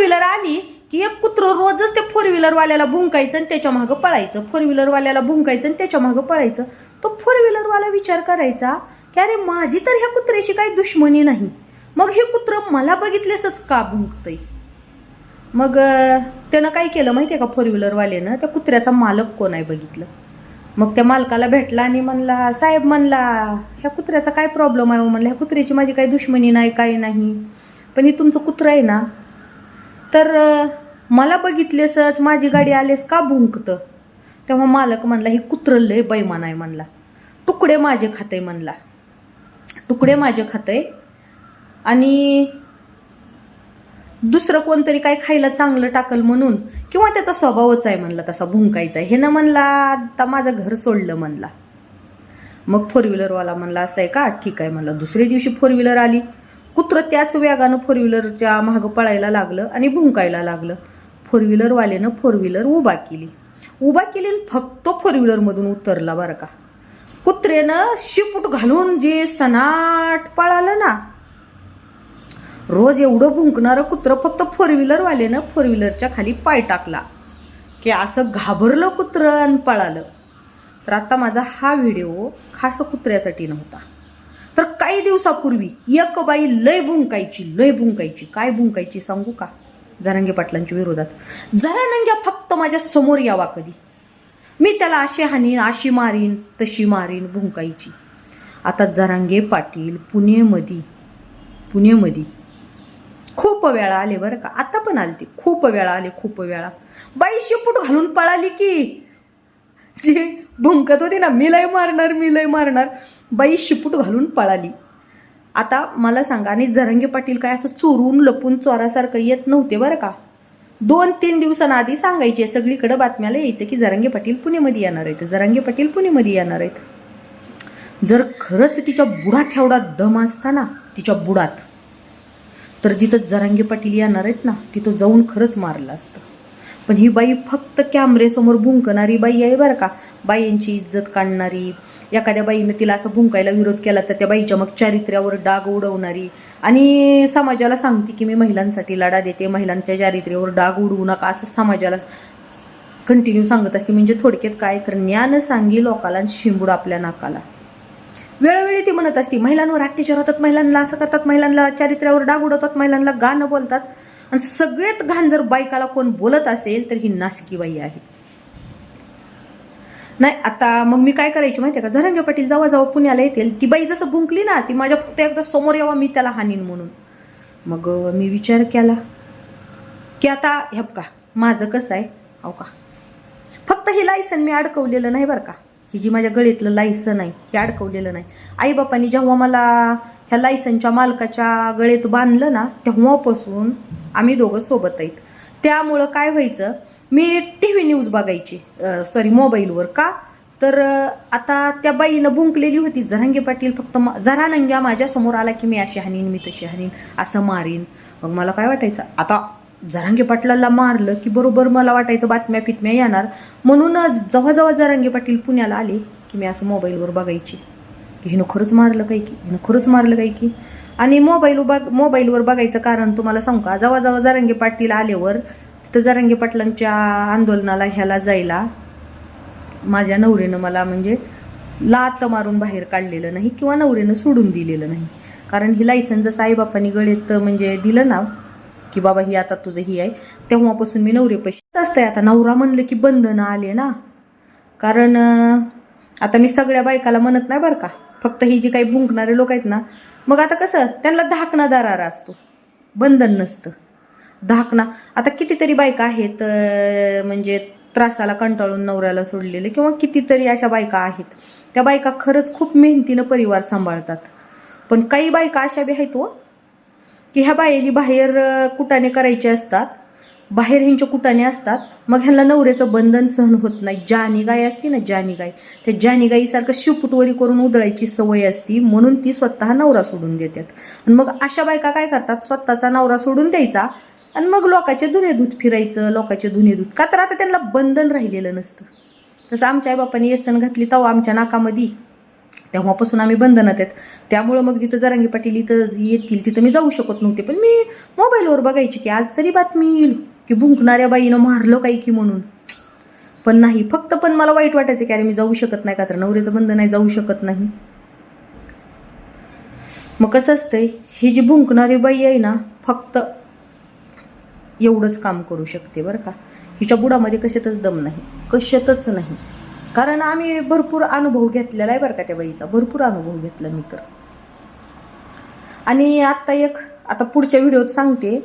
Wheeler आली की एक कुत्रं रोजच ते फोर व्हीलरवाल्याला भुंकायचं आणि त्याच्या मागं पळायचं. फोर व्हीलरवाल्याला भुंकायचं आणि त्याच्या मागं पळायचं. तो फोर व्हीलरवाला विचार करायचा की अरे माझी तर ह्या कुत्र्याशी काही दुश्मनी नाही. मग हे कुत्रं मला बघितलेसच का भुंकतंय? मग त्यानं काय केलं माहिती आहे का फोर व्हीलरवाल्यानं त्या कुत्र्याचा मालक कोण आहे बघितलं? मग त्या मालकाला भेटला आणि म्हणला साहेब म्हणला ह्या कुत्र्याचा काय प्रॉब्लेम आहे? हो?" म्हणलं ह्या कुत्र्याची माझी काही दुश्मनी नाही काही नाही. पण हे तुमचं कुत्रं आहे ना तर मला बघितलेसच माझी गाडी आलेस का भुंकतं? तेव्हा मालक म्हणला हे कुत्रं लय बैमान आहे म्हणला. तुकडे माझे खाते म्हणला. तुकडे माझे खाते आणि दुसरं कोणतरी काय खायला चांगलं टाकल म्हणून किंवा त्याचा स्वभावच आहे म्हणला तसा भुंकायचा हे ना म्हणला आता माझं घर सोडलं म्हणला. मग फोर व्हीलरवाला म्हणला असं आहे का? ठीक आहे म्हणला. दुसऱ्या दिवशी फोर व्हीलर आली. कुत्रं त्याच वेगानं फोर व्हीलरच्या मागं पळायला लागलं आणि भुंकायला लागलं. फोर व्हीलरवाल्यानं फोर व्हीलर उभा केली. उभा केली आणि फक्त फोर व्हीलरमधून उतरला बरं का. कुत्र्यानं शिपूट घालून जे सनाट पळालं ना रोज एवढं भुंकणारं कुत्रं फक्त फोर व्हीलरवाल्यानं फोर व्हीलरच्या खाली पाय टाकला. की असं घाबरलं कुत्रं आणि पळालं. तर आता माझा हा व्हिडिओ खास कुत्र्यासाठी नव्हता. दिवसापूर्वी एक बाई लय भुंकायची लय भुंकायची. काय भुंकायची सांगू का? जरांगे पाटलांच्या विरोधात. जरा नंग्या फक्त माझ्यासमोर यावा कधी? मी त्याला असे हानीन अशी मारीन तशी मारीन भुंकायची. आता जरांगे पाटील पुणेमध्ये पुणेमध्ये. खूप वेळा आले बरं का? आता पण आले ते खूप वेळा आले खूप वेळा. बाई शिपूट घालून पळाली की. जी भुंकत होती ना मी लय मारणार मी लय मारणार. बाई शिपूट घालून पळाली. आता मला सांगा आणि झरंगे पाटील काय असं चोरून लपून चोरासारखं येत नव्हते बरं का? दोन तीन दिवसांआधी सांगायचे सगळीकडे बातम्याला यायचं की जरांगे पाटील पुणेमध्ये येणार आहेत. जरांगे पाटील पुणेमध्ये येणार आहेत. जर खरंच तिच्या बुडात एवढा दम असता ना तिच्या बुडात तर जिथं जरांगे पाटील येणार आहेत ना तिथं जाऊन खरंच मारलं असतं. पण ही बाई फक्त कॅमेरेसमोर भुंकणारी बाई आहे बरं का. बाईंची इज्जत काढणारी एखाद्या बाईनं तिला असं भुंकायला विरोध केला तर त्या बाईच्या मग चारित्र्यावर डाग उडवणारी. आणि समाजाला सांगते की मी महिलांसाठी लढा देते महिलांच्या चारित्र्यावर डाग उडवू नका असं समाजाला कंटिन्यू सांगत असते. म्हणजे थोडक्यात काय? कर ज्ञान सांगी लोकाला आणि शिंबूड आपल्या नाकाला. वेळोवेळी ती म्हणत असती महिलांवर अत्याचार होतात महिलांना असं करतात महिलांना चारित्र्यावर डाग उडवतात महिलांना गाणं बोलतात. आणि सगळ्यात घाण जर बायकाला कोण बोलत असेल तर ही नासकीबाई आहे. नाही आता मग मी काय करायची माहिती आहे का? झरंगे पाटील जेव्हा जवळ पुण्याला येतील. ती बाई जसं भुंकली ना ती माझ्या फक्त एकदा समोर यावा मी त्याला हानीन म्हणून. मग मी विचार केला की आता हे का माझं कसं आहे? हो का? फक्त हे लायसन मी अडकवलेलं नाही बरं का? ही जी माझ्या गळीतलं लायसन आहे हे अडकवलेलं नाही. आईबापांनी जेव्हा मला ह्या लायसनच्या मालकाच्या गळेत बांधलं ना तेव्हापासून आम्ही दोघं सोबत आहेत. त्यामुळं काय व्हायचं मी टी व्ही न्यूज बघायची सॉरी मोबाईलवर का? तर आता त्या बाईनं भुंकलेली होती. जरांगे पाटील फक्त मा- जरा नंग्या माझ्यासमोर आला की मी अशी हानीन मी तशी हानीन असं मारीन. मग मला काय वाटायचं आता जरांगे पाटलाला मारलं की बरोबर मला वाटायचं बातम्या फितम्या येणार. म्हणून जेव्हा जेव्हा जरांगे पाटील पुण्याला आले की मी असं मोबाईलवर बघायची. की हिनं खरंच मारलं काही की? हिनं खरंच मारलं काही की? आणि मोबाईल बघ मोबाईलवर बघायचं कारण तुम्हाला सांगू का? जेव्हा जेव्हा पाटील आल्यावर तिथं जरांगे पाटलांच्या आंदोलनाला ह्याला जायला माझ्या नवरीनं मला म्हणजे लात मारून बाहेर काढलेलं नाही किंवा नवरीनं सोडून दिलेलं नाही. कारण ही लायसन जसं आईबापांनी गळेत म्हणजे दिलं ना की बाबा ही आता तुझं ही आहे तेव्हापासून मी नवरे पैसे असतंय आता नवरा म्हणलं की बंधनं आले ना. कारण आता मी सगळ्या बायकाला म्हणत नाही बरं का. फक्त ही जी काही भुंकणारे लोक आहेत ना मग आता कसं त्यांना धाकणा दरारा असतो. बंधन नसतं. धाकणा आता कितीतरी बायका आहेत म्हणजे त्रासाला कंटाळून नवऱ्याला सोडलेले किंवा कितीतरी अशा बायका आहेत. त्या बायका खरंच खूप मेहनतीनं परिवार सांभाळतात. पण काही बायका अशा बी आहेत हो की ह्या बायली बाहेर कुटाने करायचे असतात बाहेर ह्यांच्या कुटाने असतात मग ह्यांना नवऱ्याचं बंधन सहन होत नाही. जानी गाय असते ना जानी गाय. त्या जानी गाईसारखं शिवपुटवरी करून उधळायची सवय असती म्हणून ती स्वतः नवरा सोडून देतात. आणि मग अशा बायका काय करतात? स्वतःचा नवरा सोडून द्यायचा आणि मग लोकांचे धुणे दूध फिरायचं लोकांचे धुणे दूध का तर आता त्यांना बंधन राहिलेलं नसतं. तसं आमच्या आईबापांनी येसन घातली तव आमच्या नाकामध्ये. तेव्हापासून आम्ही बंधनात आहेत. त्यामुळं मग जिथं जरांगी पाटील इथं येतील तिथं मी जाऊ शकत नव्हते. पण मी मोबाईलवर बघायची की आज तरी बातमी येईल. की भुंकणाऱ्या बाईनं मारलं काही की म्हणून. पण नाही फक्त पण मला वाईट वाटायचं की अरे मी जाऊ शकत नाही का तर नवऱ्याचं बंधन नाही जाऊ शकत नाही. मग कसं असतंय ही जी भुंकणारी बाई आहे ना फक्त एवढंच काम करू शकते बरं का. हिच्या बुडामध्ये कशातच दम नाही कशातच नाही. कारण आम्ही भरपूर अनुभव घेतलेला आहे बरं का त्या बाईचा भरपूर अनुभव घेतला मी तर. आणि आत्ता एक आता पुढच्या व्हिडिओत सांगते